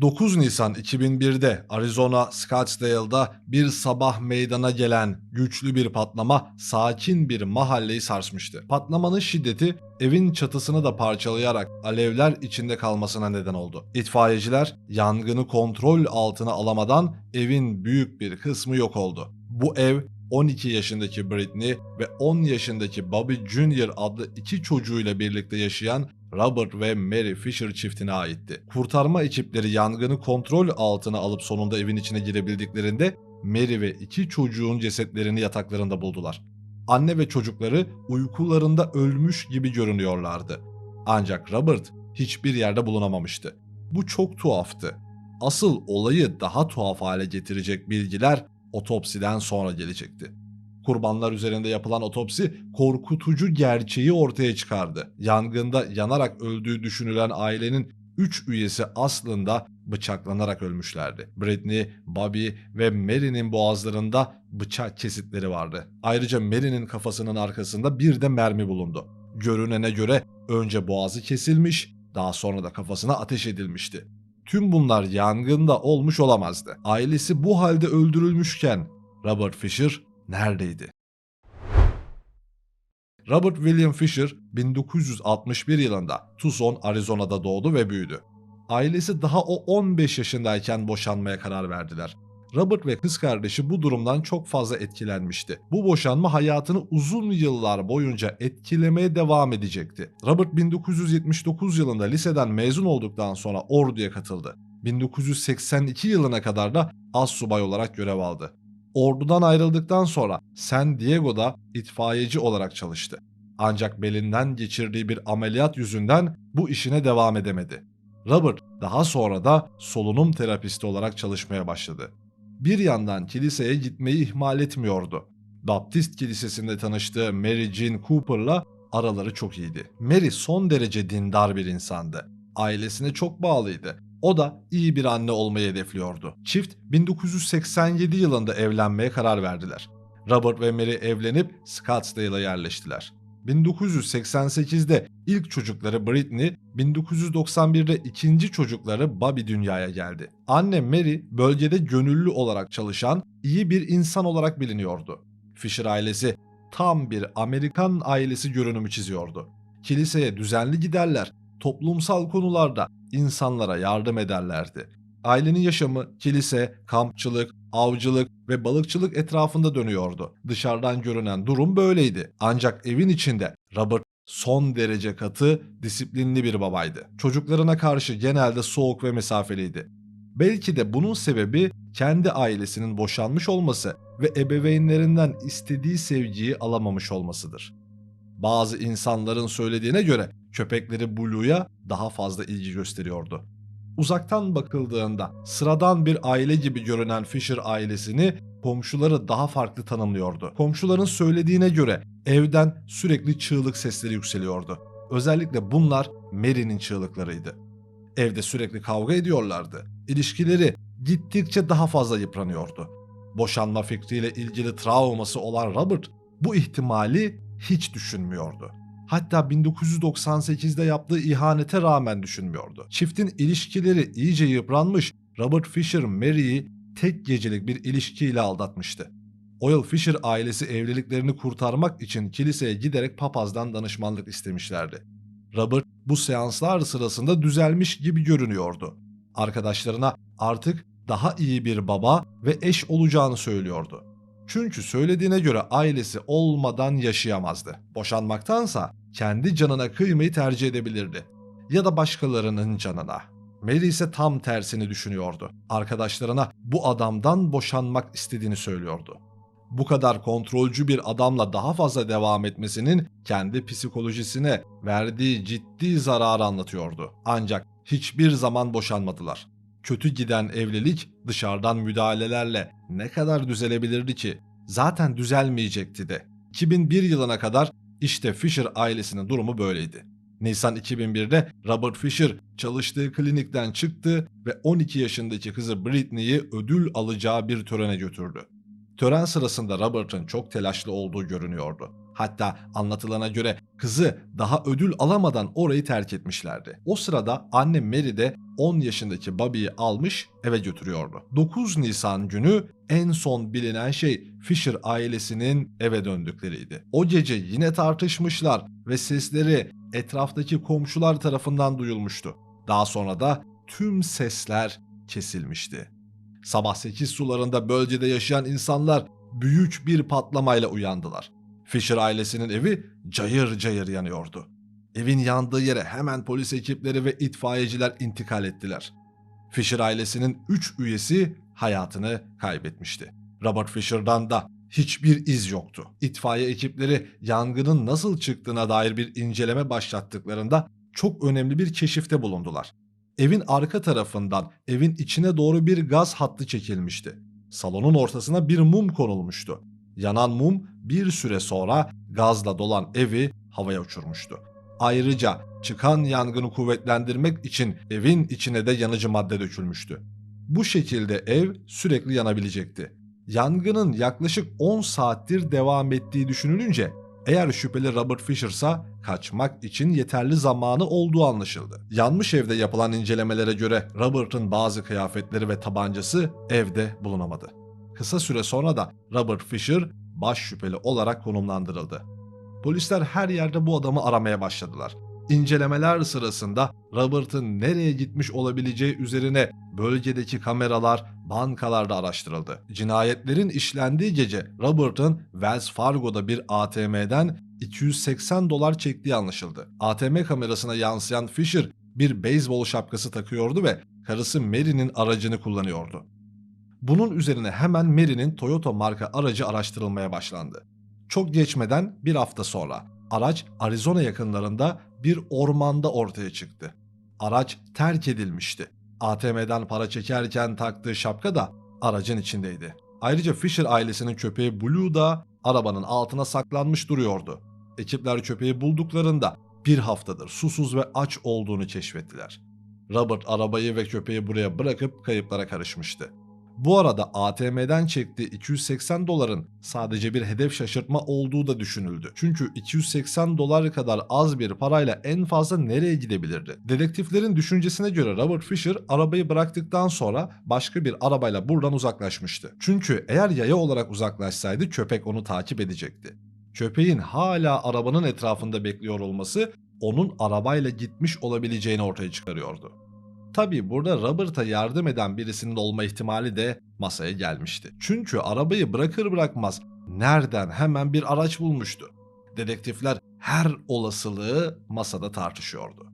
9 Nisan 2001'de Arizona Scottsdale'da bir sabah meydana gelen güçlü bir patlama sakin bir mahalleyi sarsmıştı. Patlamanın şiddeti evin çatısını da parçalayarak alevler içinde kalmasına neden oldu. İtfaiyeciler yangını kontrol altına alamadan evin büyük bir kısmı yok oldu. Bu ev 12 yaşındaki Britney ve 10 yaşındaki Bobby Jr. adlı iki çocuğuyla birlikte yaşayan Robert ve Mary Fisher çiftine aitti. Kurtarma ekipleri yangını kontrol altına alıp sonunda evin içine girebildiklerinde Mary ve iki çocuğun cesetlerini yataklarında buldular. Anne ve çocukları uykularında ölmüş gibi görünüyorlardı. Ancak Robert hiçbir yerde bulunamamıştı. Bu çok tuhaftı. Asıl olayı daha tuhaf hale getirecek bilgiler otopsiden sonra gelecekti. Kurbanlar üzerinde yapılan otopsi korkutucu gerçeği ortaya çıkardı. Yangında yanarak öldüğü düşünülen ailenin 3 üyesi aslında bıçaklanarak ölmüşlerdi. Britney, Bobby ve Mary'nin boğazlarında bıçak kesitleri vardı. Ayrıca Mary'nin kafasının arkasında bir de mermi bulundu. Görünene göre önce boğazı kesilmiş, daha sonra da kafasına ateş edilmişti. Tüm bunlar yangında olmuş olamazdı. Ailesi bu halde öldürülmüşken Robert Fisher neredeydi? Robert William Fisher 1961 yılında Tucson, Arizona'da doğdu ve büyüdü. Ailesi daha o 15 yaşındayken boşanmaya karar verdiler. Robert ve kız kardeşi bu durumdan çok fazla etkilenmişti. Bu boşanma hayatını uzun yıllar boyunca etkilemeye devam edecekti. Robert 1979 yılında liseden mezun olduktan sonra orduya katıldı. 1982 yılına kadar da az subay olarak görev aldı. Ordudan ayrıldıktan sonra San Diego'da itfaiyeci olarak çalıştı. Ancak belinden geçirdiği bir ameliyat yüzünden bu işine devam edemedi. Robert daha sonra da solunum terapisti olarak çalışmaya başladı. Bir yandan kiliseye gitmeyi ihmal etmiyordu. Baptist Kilisesi'nde tanıştığı Mary Jean Cooper'la araları çok iyiydi. Mary son derece dindar bir insandı. Ailesine çok bağlıydı. O da iyi bir anne olmayı hedefliyordu. Çift 1987 yılında evlenmeye karar verdiler. Robert ve Mary evlenip Scottsdale'a yerleştiler. 1988'de ilk çocukları Britney, 1991'de ikinci çocukları Bobby dünyaya geldi. Anne Mary bölgede gönüllü olarak çalışan iyi bir insan olarak biliniyordu. Fisher ailesi tam bir Amerikan ailesi görünümü çiziyordu. Kiliseye düzenli giderler, toplumsal konularda insanlara yardım ederlerdi. Ailenin yaşamı kilise, kampçılık, avcılık ve balıkçılık etrafında dönüyordu. Dışarıdan görünen durum böyleydi. Ancak evin içinde Robert son derece katı, disiplinli bir babaydı. Çocuklarına karşı genelde soğuk ve mesafeliydi. Belki de bunun sebebi kendi ailesinin boşanmış olması ve ebeveynlerinden istediği sevgiyi alamamış olmasıdır. Bazı insanların söylediğine göre köpekleri Blue'ya daha fazla ilgi gösteriyordu. Uzaktan bakıldığında sıradan bir aile gibi görünen Fisher ailesini komşuları daha farklı tanımlıyordu. Komşuların söylediğine göre evden sürekli çığlık sesleri yükseliyordu. Özellikle bunlar Mary'nin çığlıklarıydı. Evde sürekli kavga ediyorlardı. İlişkileri gittikçe daha fazla yıpranıyordu. Boşanma fikriyle ilgili travması olan Robert bu ihtimali hiç düşünmüyordu. Hatta 1998'de yaptığı ihanete rağmen düşünmüyordu. Çiftin ilişkileri iyice yıpranmış, Robert Fisher Mary'i tek gecelik bir ilişkiyle aldatmıştı. Oil Fisher ailesi evliliklerini kurtarmak için kiliseye giderek papazdan danışmanlık istemişlerdi. Robert bu seanslar sırasında düzelmiş gibi görünüyordu. Arkadaşlarına artık daha iyi bir baba ve eş olacağını söylüyordu. Çünkü söylediğine göre ailesi olmadan yaşayamazdı. Boşanmaktansa kendi canına kıymayı tercih edebilirdi. Ya da başkalarının canına. Mary ise tam tersini düşünüyordu. Arkadaşlarına bu adamdan boşanmak istediğini söylüyordu. Bu kadar kontrolcü bir adamla daha fazla devam etmesinin kendi psikolojisine verdiği ciddi zararı anlatıyordu. Ancak hiçbir zaman boşanmadılar. Kötü giden evlilik dışarıdan müdahalelerle ne kadar düzelebilirdi ki? Zaten düzelmeyecekti de. 2001 yılına kadar işte Fisher ailesinin durumu böyleydi. Nisan 2001'de Robert Fisher çalıştığı klinikten çıktı ve 12 yaşındaki kızı Britney'i ödül alacağı bir törene götürdü. Tören sırasında Robert'ın çok telaşlı olduğu görünüyordu. Hatta anlatılana göre kızı daha ödül alamadan orayı terk etmişlerdi. O sırada anne Mary de 10 yaşındaki Bobby'yi almış eve götürüyordu. 9 Nisan günü en son bilinen şey Fisher ailesinin eve döndükleriydi. O gece yine tartışmışlar ve sesleri etraftaki komşular tarafından duyulmuştu. Daha sonra da tüm sesler kesilmişti. Sabah 8 sularında bölgede yaşayan insanlar büyük bir patlamayla uyandılar. Fisher ailesinin evi cayır cayır yanıyordu. Evin yandığı yere hemen polis ekipleri ve itfaiyeciler intikal ettiler. Fisher ailesinin 3 üyesi hayatını kaybetmişti. Robert Fisher'dan da hiçbir iz yoktu. İtfaiye ekipleri yangının nasıl çıktığına dair bir inceleme başlattıklarında çok önemli bir keşifte bulundular. Evin arka tarafından evin içine doğru bir gaz hattı çekilmişti. Salonun ortasına bir mum konulmuştu. Yanan mum bir süre sonra gazla dolan evi havaya uçurmuştu. Ayrıca çıkan yangını kuvvetlendirmek için evin içine de yanıcı madde dökülmüştü. Bu şekilde ev sürekli yanabilecekti. Yangının yaklaşık 10 saattir devam ettiği düşünülünce eğer şüpheli Robert Fisher'sa kaçmak için yeterli zamanı olduğu anlaşıldı. Yanmış evde yapılan incelemelere göre Robert'ın bazı kıyafetleri ve tabancası evde bulunamadı. Kısa süre sonra da Robert Fisher baş şüpheli olarak konumlandırıldı. Polisler her yerde bu adamı aramaya başladılar. İncelemeler sırasında Robert'ın nereye gitmiş olabileceği üzerine bölgedeki kameralar, bankalarda araştırıldı. Cinayetlerin işlendiği gece Robert'ın Wells Fargo'da bir ATM'den 280 dolar çektiği anlaşıldı. ATM kamerasına yansıyan Fisher bir beyzbol şapkası takıyordu ve karısı Mary'nin aracını kullanıyordu. Bunun üzerine hemen Mary'nin Toyota marka aracı araştırılmaya başlandı. Çok geçmeden bir hafta sonra araç Arizona yakınlarında bir ormanda ortaya çıktı. Araç terk edilmişti. ATM'den para çekerken taktığı şapka da aracın içindeydi. Ayrıca Fisher ailesinin köpeği Blue da arabanın altına saklanmış duruyordu. Ekipler köpeği bulduklarında bir haftadır susuz ve aç olduğunu keşfettiler. Robert arabayı ve köpeği buraya bırakıp kayıplara karışmıştı. Bu arada ATM'den çektiği 280 doların sadece bir hedef şaşırtma olduğu da düşünüldü. Çünkü 280 dolar kadar az bir parayla en fazla nereye gidebilirdi? Dedektiflerin düşüncesine göre Robert Fisher arabayı bıraktıktan sonra başka bir arabayla buradan uzaklaşmıştı. Çünkü eğer yaya olarak uzaklaşsaydı köpek onu takip edecekti. Köpeğin hala arabanın etrafında bekliyor olması onun arabayla gitmiş olabileceğini ortaya çıkarıyordu. Tabii burada Robert'a yardım eden birisinin olma ihtimali de masaya gelmişti. Çünkü arabayı bırakır bırakmaz nereden hemen bir araç bulmuştu. Dedektifler her olasılığı masada tartışıyordu.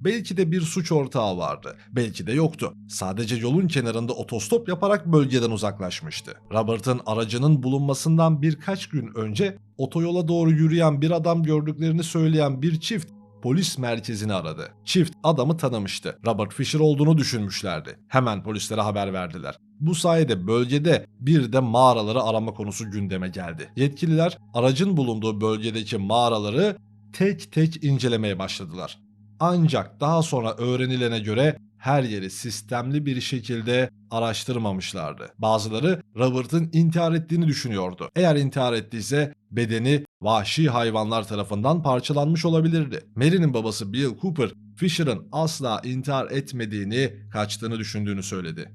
Belki de bir suç ortağı vardı, belki de yoktu. Sadece yolun kenarında otostop yaparak bölgeden uzaklaşmıştı. Robert'ın aracının bulunmasından birkaç gün önce otoyola doğru yürüyen bir adam gördüklerini söyleyen bir çift polis merkezini aradı. Çift adamı tanımıştı. Robert Fisher olduğunu düşünmüşlerdi. Hemen polislere haber verdiler. Bu sayede bölgede bir de mağaraları arama konusu gündeme geldi. Yetkililer aracın bulunduğu bölgedeki mağaraları tek tek incelemeye başladılar. Ancak daha sonra öğrenilene göre her yeri sistemli bir şekilde araştırmamışlardı. Bazıları Robert'ın intihar ettiğini düşünüyordu. Eğer intihar ettiyse bedeni vahşi hayvanlar tarafından parçalanmış olabilirdi. Mary'nin babası Bill Cooper, Fisher'ın asla intihar etmediğini, kaçtığını düşündüğünü söyledi.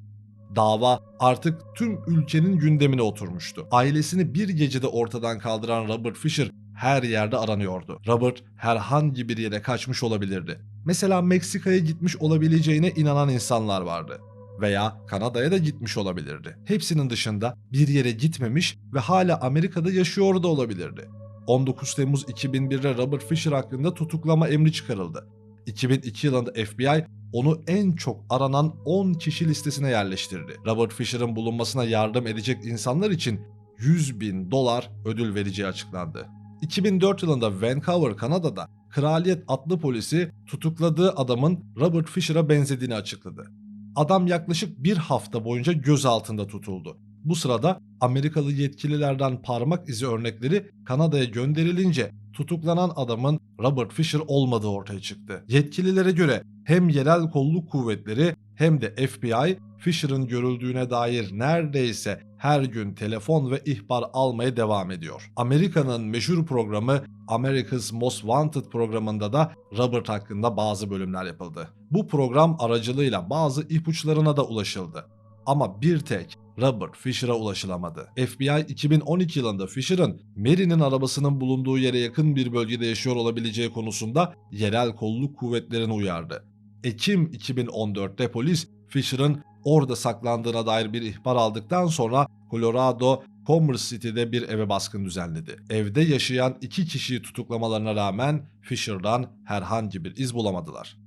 Dava artık tüm ülkenin gündemine oturmuştu. Ailesini bir gecede ortadan kaldıran Robert Fisher her yerde aranıyordu. Robert herhangi bir yere kaçmış olabilirdi. Mesela Meksika'ya gitmiş olabileceğine inanan insanlar vardı. Veya Kanada'ya da gitmiş olabilirdi. Hepsinin dışında bir yere gitmemiş ve hala Amerika'da yaşıyor da olabilirdi. 19 Temmuz 2001'de Robert Fisher hakkında tutuklama emri çıkarıldı. 2002 yılında FBI onu en çok aranan 10 kişi listesine yerleştirdi. Robert Fisher'ın bulunmasına yardım edecek insanlar için 100 bin dolar ödül vereceği açıklandı. 2004 yılında Vancouver, Kanada'da Kraliyet adlı polisi tutukladığı adamın Robert Fisher'a benzediğini açıkladı. Adam yaklaşık bir hafta boyunca gözaltında tutuldu. Bu sırada Amerikalı yetkililerden parmak izi örnekleri Kanada'ya gönderilince tutuklanan adamın Robert Fisher olmadığı ortaya çıktı. Yetkililere göre hem yerel kolluk kuvvetleri hem de FBI Fisher'ın görüldüğüne dair neredeyse her gün telefon ve ihbar almaya devam ediyor. Amerika'nın meşhur programı America's Most Wanted programında da Robert hakkında bazı bölümler yapıldı. Bu program aracılığıyla bazı ipuçlarına da ulaşıldı. Ama bir tek Robert Fisher'a ulaşılamadı. FBI 2012 yılında Fisher'ın Mary'nin arabasının bulunduğu yere yakın bir bölgede yaşıyor olabileceği konusunda yerel kolluk kuvvetlerini uyardı. Ekim 2014'te polis Fisher'ın orada saklandığına dair bir ihbar aldıktan sonra Colorado Commerce City'de bir eve baskın düzenledi. Evde yaşayan iki kişiyi tutuklamalarına rağmen Fisher'dan herhangi bir iz bulamadılar.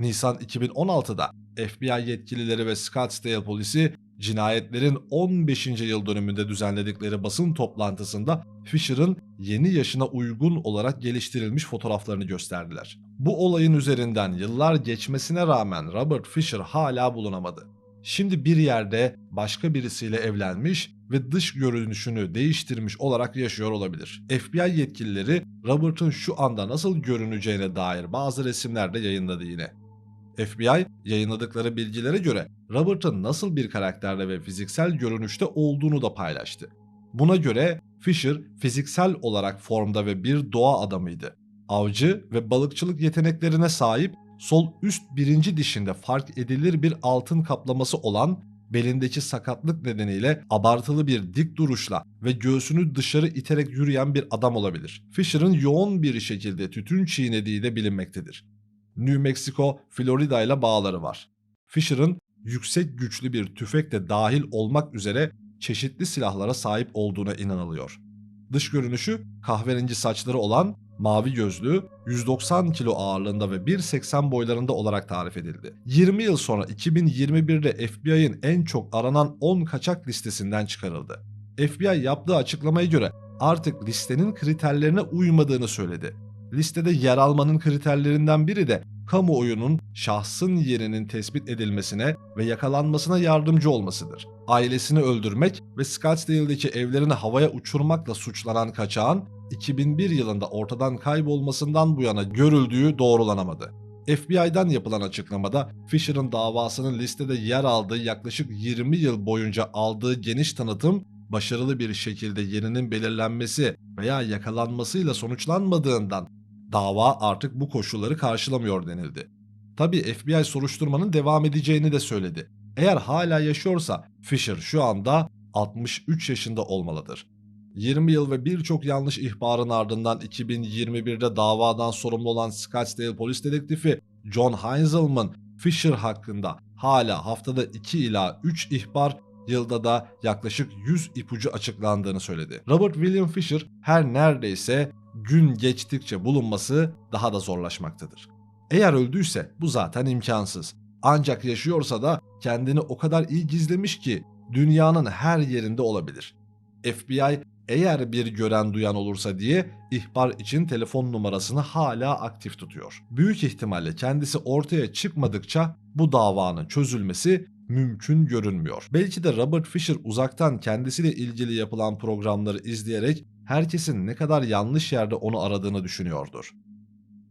Nisan 2016'da FBI yetkilileri ve Scottsdale polisi cinayetlerin 15. yıl dönümünde düzenledikleri basın toplantısında Fisher'ın yeni yaşına uygun olarak geliştirilmiş fotoğraflarını gösterdiler. Bu olayın üzerinden yıllar geçmesine rağmen Robert Fisher hala bulunamadı. Şimdi bir yerde başka birisiyle evlenmiş ve dış görünüşünü değiştirmiş olarak yaşıyor olabilir. FBI yetkilileri Robert'ın şu anda nasıl görüneceğine dair bazı resimler de yayınladı yine. FBI yayınladıkları bilgilere göre Robert'ın nasıl bir karakterde ve fiziksel görünüşte olduğunu da paylaştı. Buna göre Fisher fiziksel olarak formda ve bir doğa adamıydı. Avcı ve balıkçılık yeteneklerine sahip sol üst birinci dişinde fark edilir bir altın kaplaması olan belindeki sakatlık nedeniyle abartılı bir dik duruşla ve göğsünü dışarı iterek yürüyen bir adam olabilir. Fisher'ın yoğun bir şekilde tütün çiğnediği de bilinmektedir. New Mexico, Florida ile bağları var. Fisher'ın yüksek güçlü bir tüfek de dahil olmak üzere çeşitli silahlara sahip olduğuna inanılıyor. Dış görünüşü kahverengi saçları olan mavi gözlü, 190 kilo ağırlığında ve 1.80 boylarında olarak tarif edildi. 20 yıl sonra 2021'de FBI'ın en çok aranan 10 kaçak listesinden çıkarıldı. FBI yaptığı açıklamaya göre artık listenin kriterlerine uymadığını söyledi. Listede yer almanın kriterlerinden biri de kamuoyunun şahsın yerinin tespit edilmesine ve yakalanmasına yardımcı olmasıdır. Ailesini öldürmek ve Scottsdale'deki evlerini havaya uçurmakla suçlanan kaçağın 2001 yılında ortadan kaybolmasından bu yana görüldüğü doğrulanamadı. FBI'dan yapılan açıklamada Fisher'ın davasının listede yer aldığı yaklaşık 20 yıl boyunca aldığı geniş tanıtım başarılı bir şekilde yerinin belirlenmesi veya yakalanmasıyla sonuçlanmadığından dava artık bu koşulları karşılamıyor denildi. Tabi FBI soruşturmanın devam edeceğini de söyledi. Eğer hala yaşıyorsa Fisher şu anda 63 yaşında olmalıdır. 20 yıl ve birçok yanlış ihbarın ardından 2021'de davadan sorumlu olan Scottsdale polis dedektifi John Heinzelman Fisher hakkında hala haftada 2 ila 3 ihbar yılda da yaklaşık 100 ipucu açıklandığını söyledi. Robert William Fisher her neredeyse gün geçtikçe bulunması daha da zorlaşmaktadır. Eğer öldüyse bu zaten imkansız. Ancak yaşıyorsa da kendini o kadar iyi gizlemiş ki dünyanın her yerinde olabilir. FBI eğer bir gören duyan olursa diye ihbar için telefon numarasını hala aktif tutuyor. Büyük ihtimalle kendisi ortaya çıkmadıkça bu davanın çözülmesi mümkün görünmüyor. Belki de Robert Fisher uzaktan kendisiyle ilgili yapılan programları izleyerek herkesin ne kadar yanlış yerde onu aradığını düşünüyordur.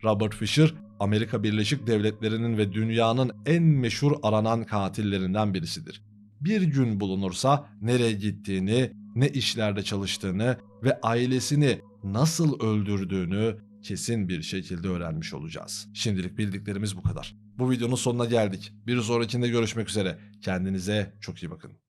Robert Fisher, Amerika Birleşik Devletleri'nin ve dünyanın en meşhur aranan katillerinden birisidir. Bir gün bulunursa nereye gittiğini, ne işlerde çalıştığını ve ailesini nasıl öldürdüğünü kesin bir şekilde öğrenmiş olacağız. Şimdilik bildiklerimiz bu kadar. Bu videonun sonuna geldik. Bir sonrakinde görüşmek üzere. Kendinize çok iyi bakın.